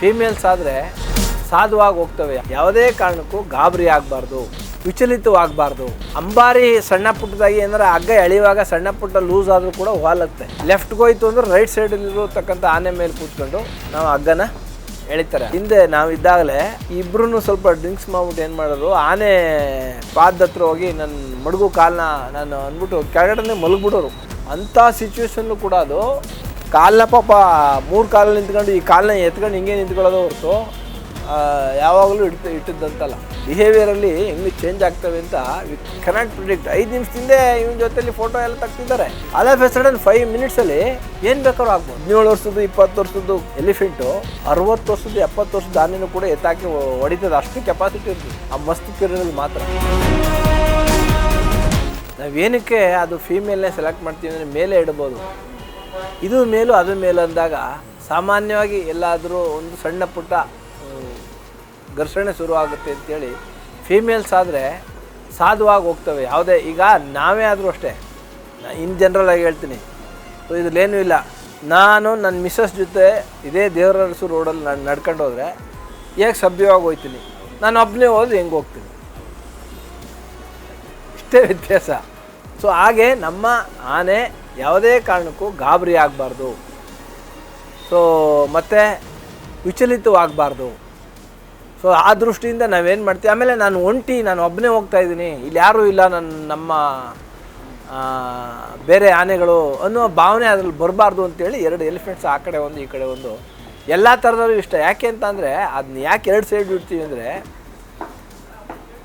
Females ಆದರೆ ಸಾಧುವಾಗಿ ಹೋಗ್ತವೆ. ಯಾವುದೇ ಕಾರಣಕ್ಕೂ ಗಾಬರಿ ಆಗಬಾರ್ದು, ವಿಚಲಿತವಾಗಬಾರ್ದು. ಅಂಬಾರಿ ಸಣ್ಣ ಪುಟ್ಟದಾಗಿ ಏನಾರ ಹಗ್ಗ ಎಳೆಯುವಾಗ ಸಣ್ಣ ಪುಟ್ಟ ಲೂಸ್ ಆದರೂ ಕೂಡ ಹೋಲತ್ತೆ. ಲೆಫ್ಟ್ಗೆ ಹೋಯ್ತು ಅಂದ್ರೆ ರೈಟ್ ಸೈಡಲ್ಲಿರತಕ್ಕಂಥ ಆನೆ ಮೇಲೆ ಕೂತ್ಕೊಂಡು ನಾವು ಹಗ್ಗನ ಎಳಿತಾರೆ. ಹಿಂದೆ ನಾವು ಇದ್ದಾಗಲೇ ಸ್ವಲ್ಪ ಡ್ರಿಂಕ್ಸ್ ಮಾಡ್ಬಿಟ್ಟು ಏನು ಮಾಡೋರು ಆನೆ ಪಾದ ಹತ್ರ ಹೋಗಿ ನನ್ನ ಮಡುಗು ಕಾಲನ್ನ ನಾನು ಅಂದ್ಬಿಟ್ಟು ಕೆಳಗಡೆ ಮಲಗಿಬಿಡೋರು. ಅಂಥ ಸಿಚುವೇಶನ್ನು ಕೂಡ ಅದು ಕಾಲನ್ನ ಪಾಪ, ಮೂರು ಕಾಲಲ್ಲಿ ನಿಂತ್ಕೊಂಡು ಈ ಕಾಲನ್ನ ಎತ್ಕೊಂಡು ಹಿಂಗೆ ನಿಂತ್ಕೊಳ್ಳೋದು ಹೊರತು ಯಾವಾಗಲೂ ಇಟ್ಟು ಇಟ್ಟಿದ್ದಂತಲ್ಲ. ಬಿಹೇವಿಯರಲ್ಲಿ ಹೆಂಗೆ ಚೇಂಜ್ ಆಗ್ತವೆ ಅಂತ ವಿ ಕೆನಾಟ್ ಪ್ರಿಡಿಕ್ಟ್ ಐದು ನಿಮಿಷದಿಂದ ಇವನ ಜೊತೆಲಿ ಫೋಟೋ ಎಲ್ಲ ತೆಗ್ತಿದ್ದಾರೆ all of a sudden five ಮಿನಿಟ್ಸಲ್ಲಿ ಏನು ಬೇಕಾದ್ರೂ ಆಗ್ಬೋದು. ಹದಿನೇಳು ವರ್ಷದ್ದು, ಇಪ್ಪತ್ತು ವರ್ಷದ್ದು ಎಲಿಫೆಂಟು ಅರವತ್ತು ವರ್ಷದ್ದು, ಎಪ್ಪತ್ತು ವರ್ಷದ ಆನೆನೂ ಕೂಡ ಎತ್ತಾಕಿ ಹೊಡಿತದೆ. ಅಷ್ಟು ಕೆಪಾಸಿಟಿ ಇರ್ತದೆ. ಆ ಮಸ್ತ್ ಪೀರಿಯಡಲ್ಲಿ ಮಾತ್ರ. ನಾವೇನಕ್ಕೆ ಅದು ಫೀಮೇಲ್ನೇ ಸೆಲೆಕ್ಟ್ ಮಾಡ್ತೀವಿ ಅಂದರೆ ಮೇಲೆ ಇಡ್ಬೋದು. ಇದು ಮೇಲೂ ಅದ್ರ ಮೇಲೂ ಅಂದಾಗ ಸಾಮಾನ್ಯವಾಗಿ ಎಲ್ಲಾದರೂ ಒಂದು ಸಣ್ಣ ಪುಟ್ಟ ಘರ್ಷಣೆ ಶುರುವಾಗುತ್ತೆ ಅಂತೇಳಿ ಫೀಮೇಲ್ಸ್ ಆದರೆ ಸಾಧುವಾಗಿ ಹೋಗ್ತವೆ. ಯಾವುದೇ, ಈಗ ನಾವೇ ಆದರೂ ಅಷ್ಟೇ. ಇನ್ ಜನರಲ್ ಆಗಿ ಹೇಳ್ತೀನಿ. ಸೊ ಇದ್ರಲ್ಲೇನೂ ಇಲ್ಲ. ನಾನು ನನ್ನ ಮಿಸ್ಸಸ್ ಜೊತೆ ಇದೇ ದೇವರಸು ರೋಡಲ್ಲಿ ನಾನು ನಡ್ಕೊಂಡು ಹೋದರೆ ಹೇಗೆ ಸಭ್ಯವಾಗಿ ಹೋಗ್ತೀನಿ ನಾನು ಒಬ್ಬನೇ ಹೋದ್ರೆ ಹೆಂಗೆ ಹೋಗ್ತೀನಿ? ಇಷ್ಟೇ ವ್ಯತ್ಯಾಸ. ಸೊ ಹಾಗೆ ನಮ್ಮ ಆನೆ ಯಾವುದೇ ಕಾರಣಕ್ಕೂ ಗಾಬರಿ ಆಗಬಾರ್ದು. ಸೊ ಮತ್ತು ವಿಚಲಿತವಾಗಬಾರ್ದು. ಸೊ ಆ ದೃಷ್ಟಿಯಿಂದ ನಾವೇನು ಮಾಡ್ತೀವಿ? ಆಮೇಲೆ ನಾನು ಒಂಟಿ, ನಾನು ಒಬ್ಬನೇ ಹೋಗ್ತಾ ಇದ್ದೀನಿ. ಇಲ್ಲಿ ಯಾರೂ ಇಲ್ಲ ನನ್ನ ನಮ್ಮ ಬೇರೆ ಆನೆಗಳು ಅನ್ನೋ ಭಾವನೆ ಅದ್ರಲ್ಲಿ ಬರಬಾರ್ದು ಅಂತೇಳಿ ಎರಡು ಎಲಿಫೆಂಟ್ಸ್ ಆ ಕಡೆ ಒಂದು, ಈ ಕಡೆ ಒಂದು. ಎಲ್ಲ ಥರದಲ್ಲೂ ಇಷ್ಟ. ಯಾಕೆ ಅಂತ ಅಂದರೆ ಅದನ್ನ ಯಾಕೆ ಎರಡು ಸೈಡ್ ಇಡ್ತೀವಿ ಅಂದರೆ,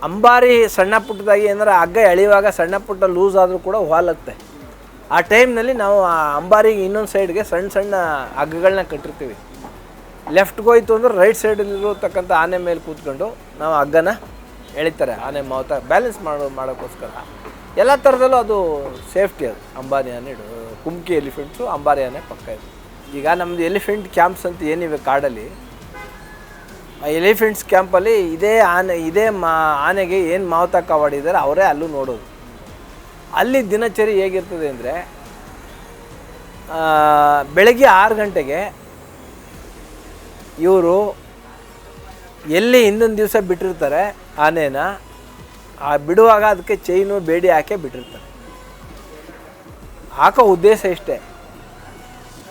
ಅಂಬಾರಿ ಸಣ್ಣ ಪುಟ್ಟದಾಗಿ ಏನಾರ ಹಗ್ಗ ಎಳೆಯುವಾಗ ಸಣ್ಣ ಪುಟ್ಟ ಲೂಸ್ ಆದರೂ ಕೂಡ ವಾಲತ್ತೆ. ಆ ಟೈಮ್ನಲ್ಲಿ ನಾವು ಆ ಅಂಬಾರಿಗೆ ಇನ್ನೊಂದು ಸೈಡ್ಗೆ ಸಣ್ಣ ಸಣ್ಣ ಹಗ್ಗಗಳನ್ನ ಕಟ್ಟಿರ್ತೀವಿ. ಲೆಫ್ಟ್ಗೆ ಹೋಯ್ತು ಅಂದ್ರೆ ರೈಟ್ ಸೈಡಲ್ಲಿರತಕ್ಕಂಥ ಆನೆ ಮೇಲೆ ಕೂತ್ಕೊಂಡು ನಾವು ಹಗ್ಗನ ಎಳಿತಾರೆ, ಆನೆ ಮಾವುತ ಬ್ಯಾಲೆನ್ಸ್ ಮಾಡೋ, ಮಾಡೋಕ್ಕೋಸ್ಕರ. ಎಲ್ಲ ಥರದಲ್ಲೂ ಅದು ಸೇಫ್ಟಿ ಅದು. ಅಂಬಾರಿ ಆನೆ ಇಡು ಕುಮ್ಕಿ ಎಲಿಫೆಂಟ್ಸು ಅಂಬಾರಿ ಆನೆ ಪಕ್ಕ ಇದೆ. ಈಗ ನಮ್ಮದು ಎಲಿಫೆಂಟ್ ಕ್ಯಾಂಪ್ಸ್ ಅಂತ ಏನಿವೆ ಕಾಡಲ್ಲಿ, ಆ ಎಲಿಫೆಂಟ್ಸ್ ಕ್ಯಾಂಪಲ್ಲಿ ಇದೇ ಆನೆ, ಇದೇ ಮಾ, ಆನೆಗೆ ಏನು ಮಾವುತ ಕಾವಾಡಿದ್ದಾರೆ ಅವರೇ ಅಲ್ಲೂ ನೋಡೋದು. ಅಲ್ಲಿ ದಿನಚರಿ ಹೇಗಿರ್ತದೆ ಅಂದರೆ ಬೆಳಗ್ಗೆ ಆರು ಗಂಟೆಗೆ ಇವರು ಎಲ್ಲಿ ಹಿಂದೊಂದು ದಿವಸ ಬಿಟ್ಟಿರ್ತಾರೆ ಆನೆನ ಆ ಬಿಡುವಾಗ ಅದಕ್ಕೆ ಚೈನು ಬೇಡಿ ಹಾಕೇ ಬಿಟ್ಟಿರ್ತಾರೆ. ಹಾಕೋ ಉದ್ದೇಶ ಇಷ್ಟೇ.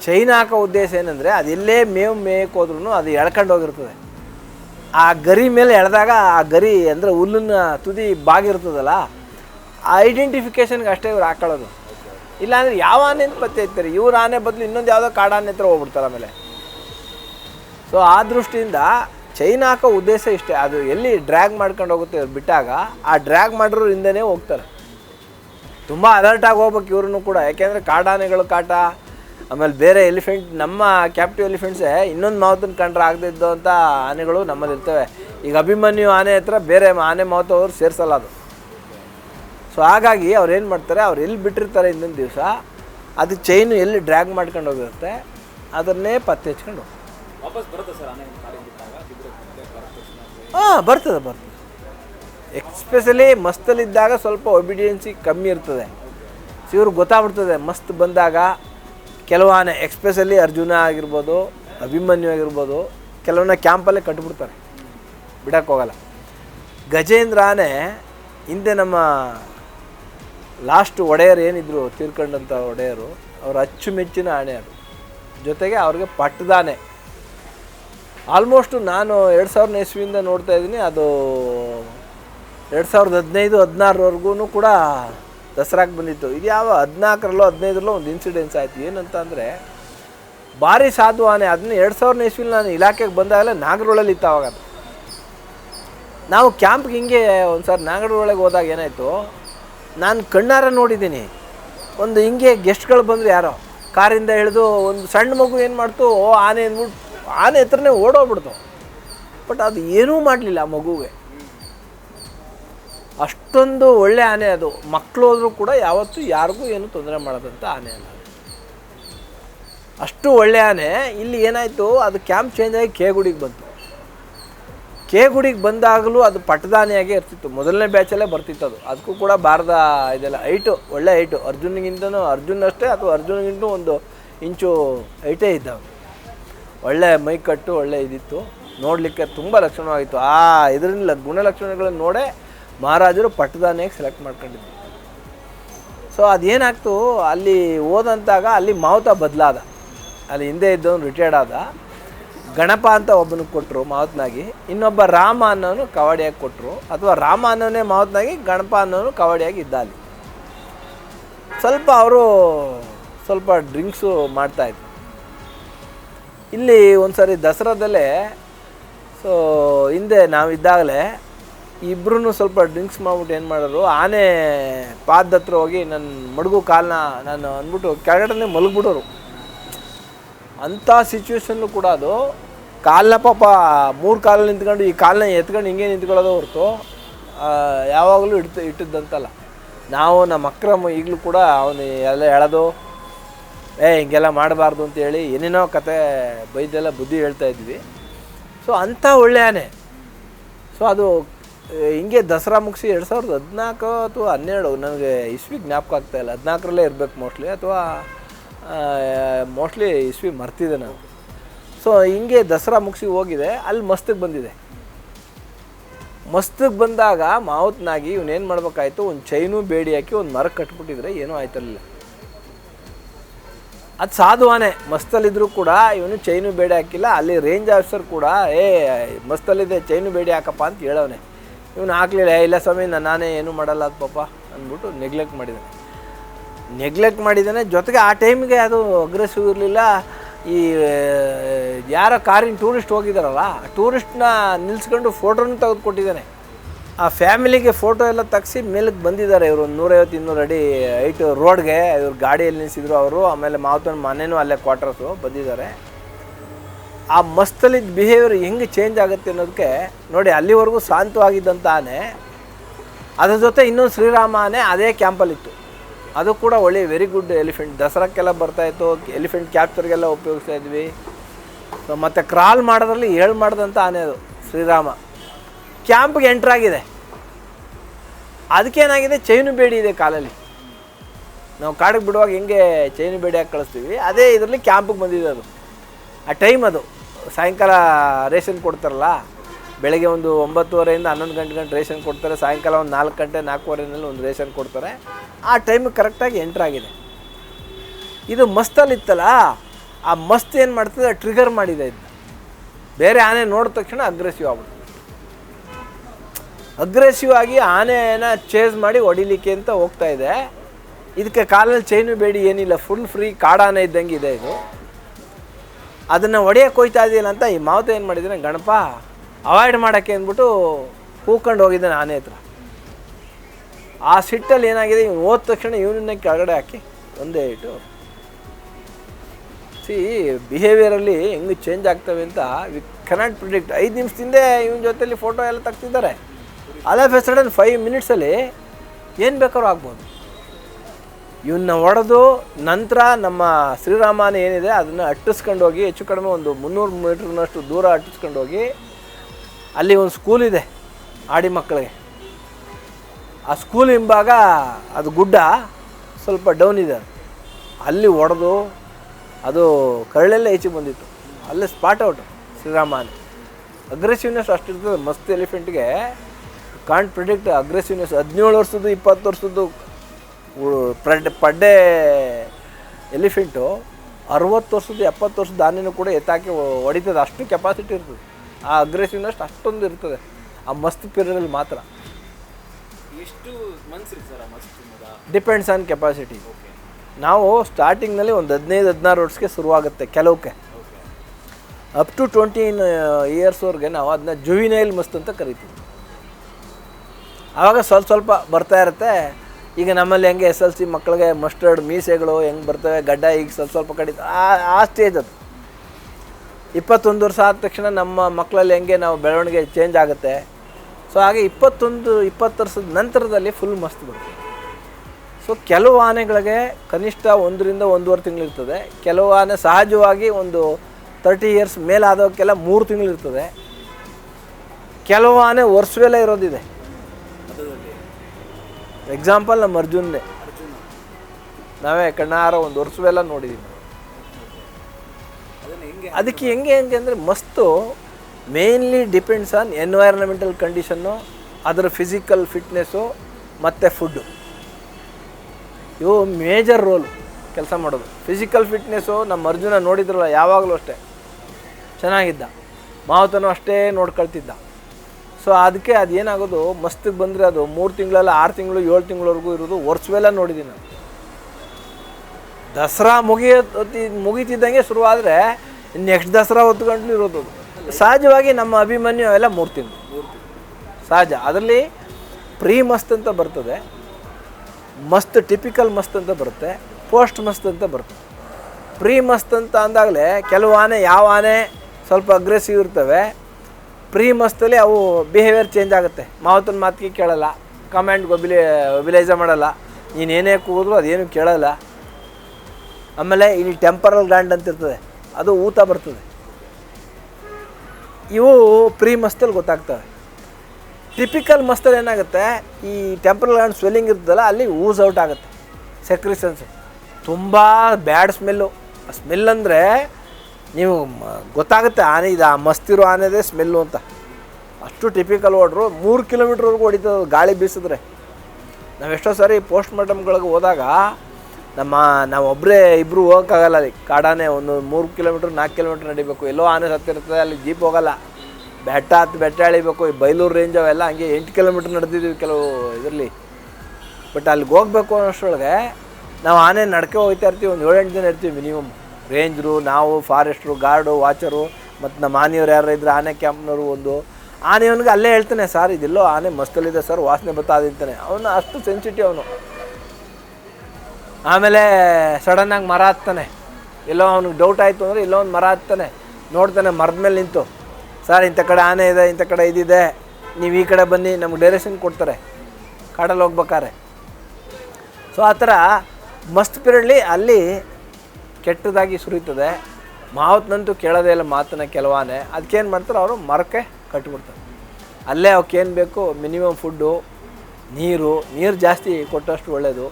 ಚೈನ್ ಹಾಕೋ ಉದ್ದೇಶ ಏನಂದರೆ ಅದೆಲ್ಲೇ ಮೇವು ಮೇಯಕ್ಕೆ ಹೋದ್ರೂ ಅದು ಎಳ್ಕೊಂಡು ಹೋಗಿರ್ತದೆ. ಆ ಗರಿ ಮೇಲೆ ಎಳೆದಾಗ ಆ ಗರಿ ಅಂದರೆ ಹುಲ್ಲಿನ ತುದಿ ಬಾಗಿರ್ತದಲ್ಲ ಐಡೆಂಟಿಫಿಕೇಷನ್ಗೆ ಅಷ್ಟೇ ಇವ್ರು ಹಾಕೊಳ್ಳೋದು. ಇಲ್ಲಾಂದ್ರೆ ಯಾವ ಆನೆ ಅಂತ ಪತ್ತೆ ಇರ್ತಾರೆ ಇವ್ರ ಆನೆ ಬದಲು ಇನ್ನೊಂದು ಯಾವುದೋ ಕಾಡಾನೆ ಹತ್ರ ಹೋಗ್ಬಿಡ್ತಾರೆ ಆಮೇಲೆ. ಸೊ ಆ ದೃಷ್ಟಿಯಿಂದ ಚೈನ್ ಹಾಕೋ ಉದ್ದೇಶ ಇಷ್ಟೇ. ಅದು ಎಲ್ಲಿ ಡ್ರ್ಯಾಗ್ ಮಾಡ್ಕೊಂಡು ಹೋಗುತ್ತೆ ಇವ್ರು ಬಿಟ್ಟಾಗ, ಆ ಡ್ರ್ಯಾಗ್ ಮಾಡಿರೋ ಹಿಂದೆನೇ ಹೋಗ್ತಾರೆ. ತುಂಬ ಆಗಿ ಹೋಗ್ಬೇಕು ಇವ್ರೂ ಕೂಡ. ಯಾಕೆಂದರೆ ಕಾಡಾನೆಗಳು ಕಾಟ, ಆಮೇಲೆ ಬೇರೆ ಎಲಿಫೆಂಟ್ ನಮ್ಮ ಕ್ಯಾಪ್ಟಿವ್ ಎಲಿಫೆಂಟ್ಸೇ ಇನ್ನೊಂದು ಮಾವತನ ಕಂಡ್ರೆ ಆಗದೆ ಇದ್ದಂಥ ಆನೆಗಳು ನಮ್ಮಲ್ಲಿರ್ತವೆ ಈಗ ಅಭಿಮನ್ಯು ಆನೆ ಹತ್ರ ಬೇರೆ ಆನೆ ಮಾವತ ಅವರು ಸೇರಿಸಲ್ಲ ಅದು. ಸೊ ಹಾಗಾಗಿ ಅವ್ರು ಏನು ಮಾಡ್ತಾರೆ ಅವ್ರು ಎಲ್ಲಿ ಬಿಟ್ಟಿರ್ತಾರೆ ಇನ್ನೊಂದು ದಿವಸ ಅದು ಚೈನು ಎಲ್ಲಿ ಡ್ರ್ಯಾಗ್ ಮಾಡ್ಕೊಂಡು ಹೋಗಿರುತ್ತೆ ಅದನ್ನೇ ಪತ್ತೆ ಹಚ್ಕೊಂಡು ಹಾಂ ಬರ್ತದೆ ಬರ್ತದೆ. ಎಕ್ಸ್ಪೆಷಲಿ ಮಸ್ತಲ್ಲಿದ್ದಾಗ ಸ್ವಲ್ಪ ಒಬಿಡಿಯನ್ಸಿ ಕಮ್ಮಿ ಇರ್ತದೆ. ಸೊ ಇವ್ರಿಗೆ ಗೊತ್ತಾಗ್ಬಿಡ್ತದೆ ಮಸ್ತ್ ಬಂದಾಗ ಕೆಲವು ಆನೆ ಎಕ್ಸ್ಪೆಷಲಿ ಅರ್ಜುನ ಆಗಿರ್ಬೋದು ಅಭಿಮನ್ಯು ಆಗಿರ್ಬೋದು ಕೆಲವನ್ನ ಕ್ಯಾಂಪಲ್ಲೇ ಕಟ್ಬಿಡ್ತಾರೆ. ಬಿಡೋಕ್ಕೋಗಲ್ಲ ಗಜೇಂದ್ರ ಆನೆ ಹಿಂದೆ ನಮ್ಮ ಲಾಸ್ಟ್ ಒಡೆಯರು ಏನಿದ್ರು ತೀರ್ಕೊಂಡಂಥ ಒಡೆಯರು, ಅವರ ಅಚ್ಚುಮೆಚ್ಚಿನ ಆಣೆ ಅದು ಜೊತೆಗೆ ಅವ್ರಿಗೆ ಪಟ್ಟದಾನೆ. ಆಲ್ಮೋಸ್ಟ್ ನಾನು ಎರಡು ಸಾವಿರದ ಇಸ್ವಿಯಿಂದ ನೋಡ್ತಾ ಇದ್ದೀನಿ, ಅದು ಎರಡು ಸಾವಿರದ ಹದಿನೈದು ಹದಿನಾರವರೆಗೂ ಕೂಡ ದಸರಾಗೆ ಬಂದಿತ್ತು. ಇದು ಯಾವ ಹದಿನಾಲ್ಕರಲ್ಲೋ, ಹದಿನೈದರಲ್ಲೋ ಒಂದು ಇನ್ಸಿಡೆನ್ಸ್ ಆಯಿತು. ಏನಂತ ಅಂದರೆ ಭಾರಿ ಸಾಧು ಆನೆ. ಅದನ್ನ ಎರಡು ಸಾವಿರದ ಇಸ್ವಿಲಿ ನಾನು ಇಲಾಖೆಗೆ ಬಂದಾಗಲೇ ನಾಗರೊಳಲ್ಲಿ ಇತ್ತು ಅವಾಗ. ನಾವು ಕ್ಯಾಂಪ್ಗೆ ಹಿಂಗೆ ಒಂದು ಸಾರಿ ನಾಗರೊಳಗೆ ಹೋದಾಗ ಏನಾಯಿತು ನಾನು ಕಣ್ಣಾರ ನೋಡಿದ್ದೀನಿ. ಒಂದು ಹಿಂಗೆ ಗೆಸ್ಟ್ಗಳು ಬಂದರು ಯಾರೋ, ಕಾರಿಂದ ಹಿಡಿದು ಒಂದು ಸಣ್ಣ ಮಗು ಏನು ಮಾಡ್ತು, ಓ, ಆನೆ ಅಂದ್ಬಿಟ್ಟು ಆನೆ ಹತ್ರನೇ ಓಡೋಗ್ಬಿಡ್ತು. ಬಟ್ ಅದು ಏನೂ ಮಾಡಲಿಲ್ಲ ಆ ಮಗುಗೆ. ಅಷ್ಟೊಂದು ಒಳ್ಳೆ ಆನೆ ಅದು. ಮಕ್ಕಳು ಹೋದರೂ ಕೂಡ ಯಾವತ್ತೂ ಯಾರಿಗೂ ಏನು ತೊಂದರೆ ಮಾಡೋದಂತ ಆನೆ ಅಲ್ಲ ಅಷ್ಟು ಒಳ್ಳೆ ಆನೆ. ಇಲ್ಲಿ ಏನಾಯಿತು, ಅದು ಕ್ಯಾಂಪ್ ಚೇಂಜ್ ಆಗಿ ಕೇಗುಡಿಗೆ ಬಂತು. ಕೇಗುಡಿಗೆ ಬಂದಾಗಲೂ ಅದು ಪಟ್ಟದಾನಿಯಾಗೇ ಇರ್ತಿತ್ತು. ಮೊದಲನೇ ಬ್ಯಾಚಲ್ಲೇ ಬರ್ತಿತ್ತು ಅದು. ಅದಕ್ಕೂ ಕೂಡ ಬಾರದ ಇದೆಲ್ಲ ಹೈಟು ಒಳ್ಳೆ ಹೈಟು ಅರ್ಜುನ್ಗಿಂತನೂ, ಅರ್ಜುನ್ ಅಷ್ಟೇ, ಅಥವಾ ಅರ್ಜುನಿಗಿಂತೂ ಒಂದು ಇಂಚು ಹೈಟೇ ಇದ್ದ ಒಳ್ಳೆ ಮೈಕಟ್ಟು ಒಳ್ಳೆ ಇದಿತ್ತು. ನೋಡಲಿಕ್ಕೆ ತುಂಬ ಲಕ್ಷಣವಾಗಿತ್ತು. ಆ ಇದರಿಂದ ಗುಣಲಕ್ಷಣಗಳನ್ನು ನೋಡೇ ಮಹಾರಾಜರು ಪಟ್ಟದಾನಿಯಾಗಿ ಸೆಲೆಕ್ಟ್ ಮಾಡ್ಕೊಂಡಿದ್ದರು ಸೊ ಅದೇನಾಗ್ತು? ಅಲ್ಲಿ ಹೋದಂತಾಗ ಅಲ್ಲಿ ಮಾವುತ ಬದಲಾದ. ಅಲ್ಲಿ ಹಿಂದೆ ಇದ್ದವನು ರಿಟೈರ್ಡ್ ಆದ. ಗಣಪ ಅಂತ ಒಬ್ಬನಿಗೆ ಕೊಟ್ಟರು ಮಾವತ್ನಾಗಿ ಇನ್ನೊಬ್ಬ ರಾಮ ಅನ್ನೋನು ಕವಾಡಿಯಾಗಿ ಕೊಟ್ಟರು ಅಥವಾ ರಾಮ ಅನ್ನೋನೇ ಮಾವತ್ನಾಗಿ ಗಣಪ ಅನ್ನೋನು ಕವಾಡಿಯಾಗಿ ಇದ್ದ ಸ್ವಲ್ಪ ಅವರು ಸ್ವಲ್ಪ ಡ್ರಿಂಕ್ಸು ಮಾಡ್ತಾಯಿದ್ರು ಇಲ್ಲಿ ಒಂದು ಸರಿ ದಸರಾದಲ್ಲೇ, ಸೊ, ಹಿಂದೆ ನಾವು ಇದ್ದಾಗಲೇ ಇಬ್ಬರೂ ಸ್ವಲ್ಪ ಡ್ರಿಂಕ್ಸ್ ಮಾಡ್ಬಿಟ್ಟು ಏನು ಮಾಡೋರು ಆನೆ ಪಾದ ಹತ್ರ ಹೋಗಿ ನನ್ನ ಮಡಗು ಕಾಲನ್ನ ನಾನು ಅಂದ್ಬಿಟ್ಟು ಕೆಳಗಡೆ ಮಲಗ್ಬಿಡೋರು. ಅಂಥ ಸಿಚುವೇಶನ್ನು ಕೂಡ ಅದು. ಕಾಲನ್ನ ಪಾಪ ಮೂರು ಕಾಲಲ್ಲಿ ನಿಂತ್ಕೊಂಡು, ಈ ಕಾಲನ್ನ ಎತ್ಕೊಂಡು ಹಿಂಗೆ ನಿಂತ್ಕೊಳ್ಳೋದು ಹೊರತು ಯಾವಾಗಲೂ ಇಡ್ತ, ಇಟ್ಟಿದ್ದಂತಲ್ಲ. ನಾವು ನಮ್ಮ ಅಕ್ರಮ ಈಗಲೂ ಕೂಡ ಅವನು ಎಲ್ಲ ಎಳೆದು ಏ, ಹಿಂಗೆಲ್ಲ ಮಾಡಬಾರ್ದು ಅಂತೇಳಿ ಏನೇನೋ ಕತೆ ಬೈದೆಲ್ಲ ಬುದ್ಧಿ ಹೇಳ್ತಾ ಇದ್ವಿ. ಸೊ ಅಂಥ ಒಳ್ಳೆ ಆನೆ ಸೊ ಅದು ಹಿಂಗೆ ದಸರಾ ಮುಗಿಸಿ ಎರಡು ಸಾವಿರದ ಹದಿನಾಲ್ಕು ಅಥವಾ ಹನ್ನೆರಡು, ನನಗೆ ಇಸ್ವಿ ಜ್ಞಾಪಕ ಇಲ್ಲ. ಹದಿನಾಲ್ಕರಲ್ಲೇ ಇರಬೇಕು ಮೋಸ್ಟ್ಲಿ ಅಥವಾ ಮೋಸ್ಟ್ಲಿ ಇಸ್ವಿ ಮರ್ತಿದೆ ನಾನು. ಸೊ ಹಿಂಗೆ ದಸರಾ ಮುಗಿಸಿ ಹೋಗಿದೆ ಅಲ್ಲಿ ಮಸ್ತಿಗೆ ಬಂದಿದೆ. ಮಸ್ತಿಗೆ ಬಂದಾಗ ಮಾವತ್ನಾಗಿ ಇವನೇನು ಮಾಡ್ಬೇಕಾಯ್ತು ಒಂದು ಚೈನು ಬೇಡಿ ಹಾಕಿ ಒಂದು ಮರ ಕಟ್ಬಿಟ್ಟಿದ್ರೆ ಏನೂ ಆಯ್ತಲ್ಲ ಅದು ಸಾಧುವಾನೆ ಮಸ್ತಲ್ಲಿದ್ದರೂ ಕೂಡ ಇವನು ಚೈನು ಬೇಡಿ ಹಾಕಿಲ್ಲ ಅಲ್ಲಿ ರೇಂಜ್ ಆಫೀಸರ್ ಕೂಡ ಏ ಮಸ್ತಲ್ಲಿದೆ ಚೈನು ಬೇಡಿ ಹಾಕಪ್ಪ ಅಂತ ಹೇಳವನೆ. ಇವನು ಹಾಕ್ಲಿಲ್ಲ "ಏ, ಇಲ್ಲ ಸ್ವಾಮಿ ನಾನು ನಾನೇ ಏನೂ ಮಾಡಲ್ಲ ಅದು ಪಾಪ ಅಂದ್ಬಿಟ್ಟು ನೆಗ್ಲೆಕ್ಟ್ ಮಾಡಿದ್ದಾನೆ ನೆಗ್ಲೆಕ್ಟ್ ಮಾಡಿದ್ದಾನೆ. ಜೊತೆಗೆ ಆ ಟೈಮಿಗೆ ಅದು ಅಗ್ರೆಸಿವ್ ಇರಲಿಲ್ಲ. ಈ ಆ, ಯಾರೋ ಕಾರಿನ ಟೂರಿಸ್ಟ್ ಹೋಗಿದ್ದಾರಲ್ಲ ಟೂರಿಸ್ಟ್ನ ನಿಲ್ಸ್ಕೊಂಡು ಫೋಟೋನು ತೆಗೆದು ಕೊಟ್ಟಿದ್ದಾನೆ. ಆ ಫ್ಯಾಮಿಲಿಗೆ ಫೋಟೋ ಎಲ್ಲ ತೆಗ್ಸಿ ಮೇಲಕ್ಕೆ ಬಂದಿದ್ದಾರೆ ಇವರು. ಒಂದು ನೂರೈವತ್ತು ಇನ್ನೂರು ಅಡಿ ಐಟು ರೋಡ್ಗೆ ಇವ್ರು ಗಾಡಿಯಲ್ಲಿ ನಿಲ್ಸಿದ್ರು ಅವರು. ಆಮೇಲೆ ಮಾವತನ ಮನೆಯೂ ಅಲ್ಲೇ ಕ್ವಾರ್ಟರ್ಸು ಬಂದಿದ್ದಾರೆ. ಆ ಮಸ್ತಲಿದ್ದ ಬಿಹೇವಿಯರ್ ಹೆಂಗೆ ಚೇಂಜ್ ಆಗುತ್ತೆ ಅನ್ನೋದಕ್ಕೆ ನೋಡಿ ಅಲ್ಲಿವರೆಗೂ ಶಾಂತವಾಗಿದ್ದಂತಾನೆ. ಅದರ ಜೊತೆ ಇನ್ನೊಂದು ಶ್ರೀರಾಮ ಆನೆ ಅದೇ ಕ್ಯಾಂಪಲ್ಲಿತ್ತು ಅದು ಕೂಡ ಒಳ್ಳೆ ವೆರಿ ಗುಡ್ ಎಲಿಫೆಂಟ್ ದಸರಾಕ್ಕೆಲ್ಲ ಬರ್ತಾಯಿತ್ತು ಎಲಿಫೆಂಟ್ ಕ್ಯಾಪ್ಚರ್ಗೆಲ್ಲ ಉಪಯೋಗಿಸ್ತಾ ಇದ್ವಿ. ಸೊ ಮತ್ತು ಕ್ರಾಲ್ ಮಾಡೋದ್ರಲ್ಲಿ ಏಳು ಮಾಡಿದಂಥ ಆನೆ ಅದು, ಶ್ರೀರಾಮ. ಕ್ಯಾಂಪ್ಗೆ ಎಂಟ್ರಾಗಿದೆ ಅದಕ್ಕೇನಾಗಿದೆ ಚೈನು ಬೇಡಿ ಇದೆ ಕಾಲಲ್ಲಿ. ನಾವು ಕಾಡಿಗೆ ಬಿಡುವಾಗ ಹೆಂಗೆ ಚೈನು ಬೇಡಿ ಹಾಕಿ ಕಳಿಸ್ತೀವಿ, ಅದೇ ಇದರಲ್ಲಿ ಕ್ಯಾಂಪಿಗೆ ಬಂದಿದೆ ಅದು. ಆ ಟೈಮ್ ಅದು, ಸಾಯಂಕಾಲ ರೇಷನ್ ಕೊಡ್ತಾರಲ್ಲ ಬೆಳಗ್ಗೆ ಒಂದು ಒಂಬತ್ತುವರೆಯಿಂದ ಹನ್ನೊಂದು ಗಂಟೆ ಗಂಟೆ ರೇಷನ್ ಕೊಡ್ತಾರೆ, ಸಾಯಂಕಾಲ ಒಂದು ನಾಲ್ಕು ಗಂಟೆ, ನಾಲ್ಕೂವರೆನಲ್ಲಿ ಒಂದು ರೇಷನ್ ಕೊಡ್ತಾರೆ. ಆ ಟೈಮಿಗೆ ಕರೆಕ್ಟಾಗಿ ಎಂಟ್ರಾಗಿದೆ ಇದು ಮಸ್ತಲ್ಲಿತ್ತಲ್ಲ ಆ ಮಸ್ತ್ ಏನು ಮಾಡ್ತದೆ ಟ್ರಿಗರ್ ಮಾಡಿದೆ ಇದು. ಬೇರೆ ಆನೆ ನೋಡಿದ ತಕ್ಷಣ ಅಗ್ರೆಸಿವ್ ಆಗ್ಬಿಡ್ತು. ಅಗ್ರೆಸಿವ್ ಆಗಿ ಆನೆಯನ್ನು ಚೇಸ್ ಮಾಡಿ ಹೊಡಿಲಿಕ್ಕೆ ಅಂತ ಹೋಗ್ತಾ ಇದೆ. ಇದಕ್ಕೆ ಕಾಲಲ್ಲಿ ಚೈನು ಬೇಡಿ, ಏನಿಲ್ಲ ಫುಲ್ ಫ್ರೀ ಕಾಡಾನೆ ಇದ್ದಂಗೆ ಇದೆ ಇದು. ಅದನ್ನು ಒಡೆಯಕ್ಕೆ ಹೋಯ್ತಾ ಇದೆಯಲ್ಲ ಅಂತ ಈ ಮಾವತ ಏನು ಮಾಡಿದ್ರೆ ಗಣಪ ಅವಾಯ್ಡ್ ಮಾಡೋಕ್ಕೆ ಅಂದ್ಬಿಟ್ಟು ಕೂಕೊಂಡು ಹೋಗಿದ್ದೆ ನಾನೇ ಹತ್ರ. ಆ ಸಿಟ್ಟಲ್ಲಿ ಏನಾಗಿದೆ, ಇವ್ನು ಹೋದ ತಕ್ಷಣ ಇವನನ್ನ ಕೆಳಗಡೆ ಹಾಕಿ ಒಂದೇ ಇಟ್ಟು. ಸಿ ಬಿಹೇವಿಯರಲ್ಲಿ ಹೆಂಗೆ ಚೇಂಜ್ ಆಗ್ತವೆ ಅಂತ ವಿ ಕೆನಾಟ್ ಪ್ರಿಡಿಕ್ಟ್ ಐದು ನಿಮಿಷದಿಂದ ಇವನ ಜೊತೆಲಿ ಫೋಟೋ ಎಲ್ಲ ತೆಗ್ತಿದ್ದಾರೆ. ಅದೇ ಎ ಸಡನ್ ಫೈವ್ ಮಿನಿಟ್ಸಲ್ಲಿ ಏನು ಬೇಕಾದ್ರೂ ಆಗ್ಬೋದು. ಇವನ್ನ ಹೊಡೆದು ನಂತರ ನಮ್ಮ ಶ್ರೀರಾಮನ ಏನಿದೆ, ಅದನ್ನು ಅಟ್ಟಿಸ್ಕೊಂಡೋಗಿ ಹೆಚ್ಚು ಕಡಿಮೆ ಒಂದು ಮುನ್ನೂರು ಮೀಟ್ರ್ನಷ್ಟು ದೂರ ಅಟ್ಟಿಸ್ಕೊಂಡು ಹೋಗಿ ಅಲ್ಲಿ ಒಂದು ಸ್ಕೂಲ್ ಇದೆ, ಆಡಿ ಮಕ್ಕಳಿಗೆ. ಆ ಸ್ಕೂಲ್ ಹಿಂಭಾಗ ಅದು ಗುಡ್ಡ ಸ್ವಲ್ಪ ಡೌನ್ ಇದೆ ಅಲ್ಲಿ ಒಡೆದು ಅದು ಕರಳೆಲ್ಲ ಈಚೆಗೆ ಬಂದಿತ್ತು. ಅಲ್ಲೇ ಸ್ಪಾಟ್ ಔಟ್ ಶ್ರೀರಾಮನ ಅಗ್ರೆಸಿವ್ನೆಸ್ ಅಷ್ಟಿರ್ತದೆ ಮಸ್ತ್ ಎಲಿಫೆಂಟ್ಗೆ ಕಾಂಟ್ ಪ್ರಿಡಿಕ್ಟ್ ಅಗ್ರೆಸಿವ್ನೆಸ್ ಹದಿನೇಳು ವರ್ಷದ್ದು, ಇಪ್ಪತ್ತು ವರ್ಷದ್ದು ಪ್ರಡ್, ಪಡ್ಡೆ ಎಲಿಫೆಂಟು ಅರವತ್ತು ವರ್ಷದ ಎಪ್ಪತ್ತು ವರ್ಷದ ಧಾನ್ಯನೂ ಕೂಡ ಎತ್ತಾಕಿ ಹೊಡಿತದೆ. ಅಷ್ಟು ಕೆಪಾಸಿಟಿ ಇರ್ತದೆ. ಆ ಅಗ್ರೆಸಿವ್ನೆಸ್ ಅಷ್ಟೊಂದು ಇರ್ತದೆ. ಆ ಮಸ್ತ್ ಪೀರಿಯಡಲ್ಲಿ ಮಾತ್ರ. ಎಷ್ಟು ಡಿಪೆಂಡ್ಸ್ ಆನ್ ಕೆಪಾಸಿಟಿ ನಾವು ಸ್ಟಾರ್ಟಿಂಗ್ನಲ್ಲಿ ಒಂದು ಹದಿನೈದು ಹದಿನಾರು ವರ್ಷಕ್ಕೆ ಶುರುವಾಗುತ್ತೆ ಕೆಲವಕ್ಕೆ ಅಪ್ ಟು ಟ್ವೆಂಟೀನ್ ಇಯರ್ಸ್ವರೆಗೆ ನಾವು ಅದನ್ನ ಜುವಿನೈಲ್ ಮಸ್ತ್ ಅಂತ ಕರಿತೀವಿ. ಆವಾಗ ಸ್ವಲ್ಪ ಸ್ವಲ್ಪ ಬರ್ತಾ ಇರುತ್ತೆ. ಈಗ ನಮ್ಮಲ್ಲಿ ಹೆಂಗೆ ಎಸ್ ಎಲ್ ಸಿ ಮಕ್ಕಳಿಗೆ ಮಸ್ಟರ್ಡ್ ಮೀಸೆಗಳು ಹೆಂಗೆ ಬರ್ತವೆ ಗಡ್ಡ ಈಗ ಸ್ವಲ್ಪ ಸ್ವಲ್ಪ ಕಡಿತ ಆ ಸ್ಟೇಜ್ ಅದು. ಇಪ್ಪತ್ತೊಂದು ವರ್ಷ ಆದ ತಕ್ಷಣ ನಮ್ಮ ಮಕ್ಕಳಲ್ಲಿ ಹೆಂಗೆ ನಾವು ಬೆಳವಣಿಗೆ ಚೇಂಜ್ ಆಗುತ್ತೆ. ಸೊ ಹಾಗೆ ಇಪ್ಪತ್ತೊಂದು, ಇಪ್ಪತ್ತು ವರ್ಷದ ನಂತರದಲ್ಲಿ ಫುಲ್ ಮಸ್ತ್ ಬರುತ್ತೆ. ಸೊ ಕೆಲವು ಆನೆಗಳಿಗೆ ಕನಿಷ್ಠ ಒಂದರಿಂದ ಒಂದೂವರೆ ತಿಂಗಳಿರ್ತದೆ ಕೆಲವು ಆನೆ ಸಹಜವಾಗಿ ಒಂದು ತರ್ಟಿ ಇಯರ್ಸ್ ಮೇಲಾದವಕ್ಕೆಲ್ಲ ಮೂರು ತಿಂಗಳಿರ್ತದೆ ಕೆಲವು ಆನೆ ವರ್ಷವೆಲ್ಲ ಇರೋದಿದೆ. ಎಕ್ಸಾಂಪಲ್ ನಮ್ಮ ಅರ್ಜುನ್ನೇ ಅರ್ಜುನ ನಾವೇ ಕಣ್ಣಾರ ಒಂದು ವರ್ಷವೆಲ್ಲ ನೋಡಿದ್ದೀವಿ ಅದಕ್ಕೆ ಹೆಂಗೆ ಅಂದರೆ ಮಸ್ತು mainly depends on environmental condition ಅದರ ಫಿಸಿಕಲ್ ಫಿಟ್ನೆಸ್ಸು ಮತ್ತು ಫುಡ್ಡು ಇವು ಮೇಜರ್ ರೋಲ್ ಕೆಲಸ ಮಾಡೋದು. ಫಿಸಿಕಲ್ ಫಿಟ್ನೆಸ್ಸು ನಮ್ಮ ಅರ್ಜುನ ನೋಡಿದ್ರಲ್ಲ, ಯಾವಾಗಲೂ ಅಷ್ಟೇ. ಚೆನ್ನಾಗಿದ್ದ. ಮಾವತನು ಅಷ್ಟೇ ನೋಡ್ಕೊಳ್ತಿದ್ದ. ಸೊ ಅದಕ್ಕೆ ಅದು ಏನಾಗೋದು, ಮಸ್ತಿಗೆ ಬಂದರೆ ಅದು ಮೂರು ತಿಂಗಳಲ್ಲ ಆರು ತಿಂಗಳು, ಏಳು ತಿಂಗಳವರೆಗೂ ಇರೋದು ವರ್ಷವೆಲ್ಲ ನೋಡಿದ್ದೀನಿ ನಾನು. ದಸರಾ ಮುಗಿಯೋ ಮುಗಿತಿದ್ದಂಗೆ ಶುರುವಾದರೆ ನೆಕ್ಸ್ಟ್ ದಸರಾ ಹೊತ್ಕೊಂಡು ಇರೋದು. ಸಹಜವಾಗಿ ನಮ್ಮ ಅಭಿಮನ್ಯು ಎಲ್ಲ ಮೂರು ತಿಂಗಳು ಸಹಜ. ಅದರಲ್ಲಿ ಪ್ರೀ ಮಸ್ತ್ ಅಂತ ಬರ್ತದೆ. ಮಸ್ತ್ ಟಿಪಿಕಲ್ ಮಸ್ತ್ ಅಂತ ಬರುತ್ತೆ. ಪೋಸ್ಟ್ ಮಸ್ತ್ ಅಂತ ಬರ್ತದೆ. ಪ್ರೀ ಮಸ್ತ್ ಅಂತ ಅಂದಾಗಲೇ ಕೆಲವು ಆನೆ, ಯಾವ ಆನೆ ಸ್ವಲ್ಪ ಅಗ್ರೆಸಿವ್ ಇರ್ತವೆ. ಪ್ರೀ ಮಸ್ತಲ್ಲಿ ಅವು ಬಿಹೇವಿಯರ್ ಚೇಂಜ್ ಆಗುತ್ತೆ. ಮಾವತನ ಮಾತಿಗೆ ಕೇಳಲ್ಲ. ಕಮೆಂಟ್ ಒಬಿಲಿ ಒಬಿಲೈಸ ಮಾಡಲ್ಲ. ಏನೇ ಕೂಗಿದ್ರು ಅದೇನು ಕೇಳಲ್ಲ. ಆಮೇಲೆ ಇಲ್ಲಿ ಟೆಂಪರಲ್ ಗ್ರ್ಯಾಂಡ್ ಅಂತ ಇರ್ತದೆ ಅದು ಊತ ಬರ್ತದೆ. ಇವು ಪ್ರೀ ಮಸ್ತಲ್ಲಿ ಗೊತ್ತಾಗ್ತವೆ. ಟಿಪಿಕಲ್ ಮಸ್ತಲ್ಲಿ ಏನಾಗುತ್ತೆ, ಈ ಟೆಂಪರಲ್ ಆ್ಯಂಡ್ ಸ್ವೆಲ್ಲಿಂಗ್ ಇರ್ತದಲ್ಲ, ಅಲ್ಲಿ ಊಸ್ ಔಟ್ ಆಗುತ್ತೆ. ಸೆಕ್ರಿಸನ್ಸ್ ತುಂಬ ಬ್ಯಾಡ್ ಸ್ಮೆಲ್ಲು ಸ್ಮೆಲ್ ಅಂದರೆ ನೀವು ಗೊತ್ತಾಗುತ್ತೆ ಆನೆ ಇದು, ಆ ಮಸ್ತಿರೋ ಆನೆದೇ ಸ್ಮೆಲ್ಲು ಅಂತ. ಅಷ್ಟು ಟಿಪಿಕಲ್ ಓಡ್ರು ಮೂರು ಕಿಲೋಮೀಟ್ರ್ವರೆಗೂ ಹೊಡಿತದ ಗಾಳಿ ಬೀಸಿದ್ರೆ. ನಾವು ಎಷ್ಟೋ ಸಾರಿ ಪೋಸ್ಟ್ ಮಾರ್ಟಮ್ಗಳಿಗೆ ಹೋದಾಗ ನಮ್ಮ ನಾವು ಒಬ್ಬರೇ ಇಬ್ಬರು ಹೋಗೋಕ್ಕಾಗಲ್ಲ ಅಲ್ಲಿ. ಕಾಡಾನೆ ಒಂದು ಮೂರು ಕಿಲೋಮೀಟ್ರ್ ನಾಲ್ಕು ಕಿಲೋಮೀಟ್ರ್ ನಡಿಬೇಕು. ಎಲ್ಲೋ ಆನೆ ಸತ್ತಿರ್ತದೆ ಅಲ್ಲಿ ಜೀಪ್ ಹೋಗಲ್ಲ. ಬೆಟ್ಟ ಹತ್ತು ಬೆಟ್ಟ ಎಳಿಬೇಕು ಈ ಬೈಲೂರು ರೇಂಜ್ ಅವೆಲ್ಲ ಹಂಗೆ ಎಂಟು ಕಿಲೋಮೀಟ್ರ್ ನಡೆದಿದ್ದೀವಿ ಕೆಲವು ಇದರಲ್ಲಿ. ಬಟ್ ಅಲ್ಲಿಗೆ ಹೋಗ್ಬೇಕು ಅನ್ನೋಷ್ಟರೊಳಗೆ ನಾವು ಆನೆ ನಡ್ಕೆ ಹೋಗ್ತಾ ಇರ್ತೀವಿ, ಒಂದು ಏಳೆಂಟು ದಿನ ಇರ್ತೀವಿ ಮಿನಿಮಮ್ ರೇಂಜ್ರು ನಾವು ಫಾರೆಸ್ಟ್ರು ಗಾರ್ಡು ವಾಚರು ಮತ್ತು ನಮ್ಮ ಆನೆಯವ್ರು ಯಾರು ಇದ್ರೆ ಆನೆ ಕ್ಯಾಂಪ್ನವರು ಒಂದು. ಆನೆಯವನಿಗೆ ಅಲ್ಲೇ ಹೇಳ್ತಾನೆ, ಸರ್ ಇದೆಲ್ಲೋ ಆನೆ ಮಸ್ತಲ್ಲಿದೆ ಸರ್, ವಾಸನೆ ಬತ್ತಾದೆ ಅಂತಾನೆ ಅವನು ಅಷ್ಟು ಸೆನ್ಸಿಟಿವ್ ಅವನು. ಆಮೇಲೆ ಸಡನ್ನಾಗಿ ಮರ ಹತ್ತಾನೆ. ಎಲ್ಲೋ ಅವ್ನಿಗೆ ಡೌಟ್ ಆಯಿತು ಅಂದರೆ ಎಲ್ಲೋ ಒಂದು ಮರ ಹತ್ತಾನೆ. ನೋಡ್ತಾನೆ ಮರದ ಮೇಲೆ ನಿಂತು. ಸರ್, ಇಂಥ ಕಡೆ ಆನೆ ಇದೆ, ಇಂಥ ಕಡೆ ಇದಿದೆ ನೀವು ಈ ಕಡೆ ಬನ್ನಿ, ನಮ್ಗೆ ಡೈರೆಕ್ಷನ್ ಕೊಡ್ತಾರೆ. ಕಾಡಲ್ಲಿ ಹೋಗ್ಬೇಕಾರೆ ಸೊ ಆ ಥರ ಮಸ್ತ್ ಪಿರಡ್ಲಿ ಅಲ್ಲಿ ಕೆಟ್ಟದಾಗಿ ಸುರಿತದೆ. ಮಾವತ್ನಂತೂ ಕೇಳೋದೇ ಇಲ್ಲ ಮಾತನ್ನ ಕೆಲವಾನೆ. ಅದಕ್ಕೇನು ಮಾಡ್ತಾರೆ ಅವರು ಮರಕ್ಕೆ ಕಟ್ಬಿಡ್ತಾರೆ. ಅಲ್ಲೇ ಅವಕ್ಕೇನು ಬೇಕು? ಮಿನಿಮಮ್ ಫುಡ್ಡು, ನೀರು. ನೀರು ಜಾಸ್ತಿ ಕೊಟ್ಟಷ್ಟು ಒಳ್ಳೆಯದು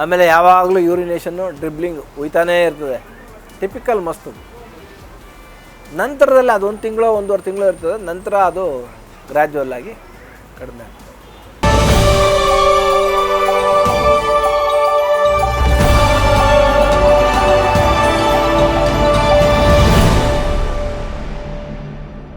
ಆಮೇಲೆ ಯಾವಾಗಲೂ ಯೂರಿನೇಷನ್ನು ಡ್ರಿಬ್ಲಿಂಗ್ ಉಯ್ತಾನೇ ಇರ್ತದೆ. ಟಿಪಿಕಲ್ ಮಸ್ತು. ನಂತರದಲ್ಲಿ ಅದೊಂದು ತಿಂಗಳು, ಒಂದೂವರೆ ತಿಂಗಳು ಇರ್ತದೆ. ನಂತರ ಅದು ಗ್ರ್ಯಾಜುವಲ್ ಆಗಿ ಕಡಿಮೆ ಆಗ್ತದೆ.